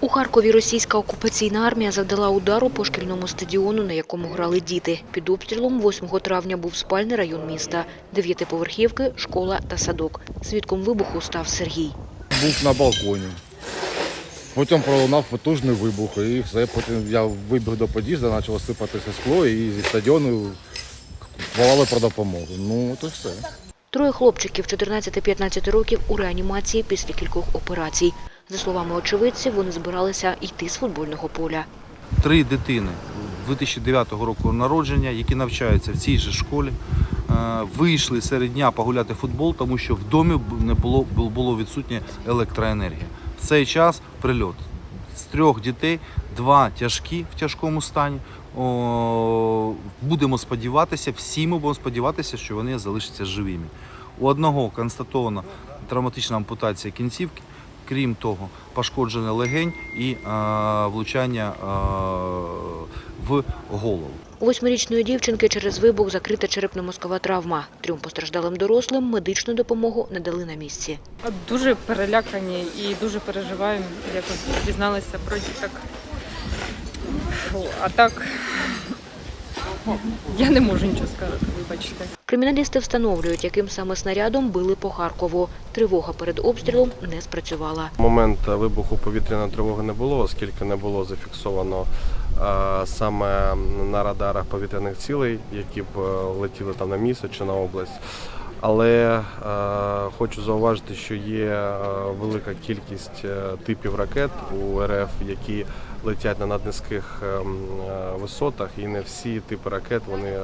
У Харкові російська окупаційна армія завдала удару по шкільному стадіону, на якому грали діти. Під обстрілом 8 травня був спальний район міста, дев'ятиповерхівки, школа та садок. Свідком вибуху став Сергій. був на балконі. Потім пролунав потужний вибух, і все. Потім я вибіг до під'їзду, почало сипатися скло, і зі стадіону волали про допомогу. Ну, то все. Троє хлопчиків 14-15 років у реанімації після кількох операцій. За словами очевидців, вони збиралися йти з футбольного поля. три дитини 2009 року народження, які навчаються в цій же школі, е, вийшли серед дня погуляти футбол, тому що в домі не було, бу- було відсутня електроенергія. В цей час прильот. З трьох дітей два тяжкі в тяжкому стані. О, будемо сподіватися, всі ми будемо сподіватися, що вони залишаться живими. У одного констатовано травматична ампутація кінцівки. Крім того, пошкодження легень і е, влучання е, в голову. Восьмирічної дівчинки через вибух закрита черепно-мозкова травма. Трьом постраждалим дорослим медичну допомогу не дали на місці. Дуже перелякані і дуже переживаємо, якось дізналися про діток. Фу, А так я не можу нічого сказати, вибачте. Криміналісти встановлюють, яким саме снарядом били по Харкову. Тривога перед обстрілом не спрацювала. момент вибуху повітряної тривоги не було, оскільки не було зафіксовано саме на радарах повітряних цілей, які б е, летіли там на місто чи на область. Але е, хочу зауважити, що є е, велика кількість е, типів ракет у РФ, які летять на наднизьких е, е, висотах, і не всі типи ракет вони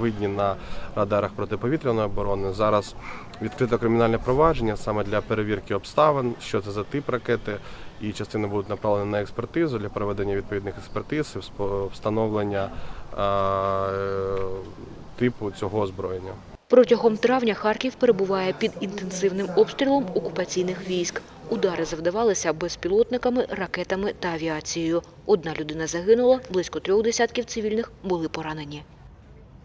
видні на радарах протиповітряної оборони. Зараз відкрито кримінальне провадження саме для перевірки обставин, що це за тип ракети, і частини будуть направлені на експертизу для проведення відповідних експертиз встановлення типу цього озброєння. Протягом травня Харків перебуває під інтенсивним обстрілом окупаційних військ. Удари завдавалися безпілотниками, ракетами та авіацією. Одна людина загинула, близько трьох десятків цивільних були поранені.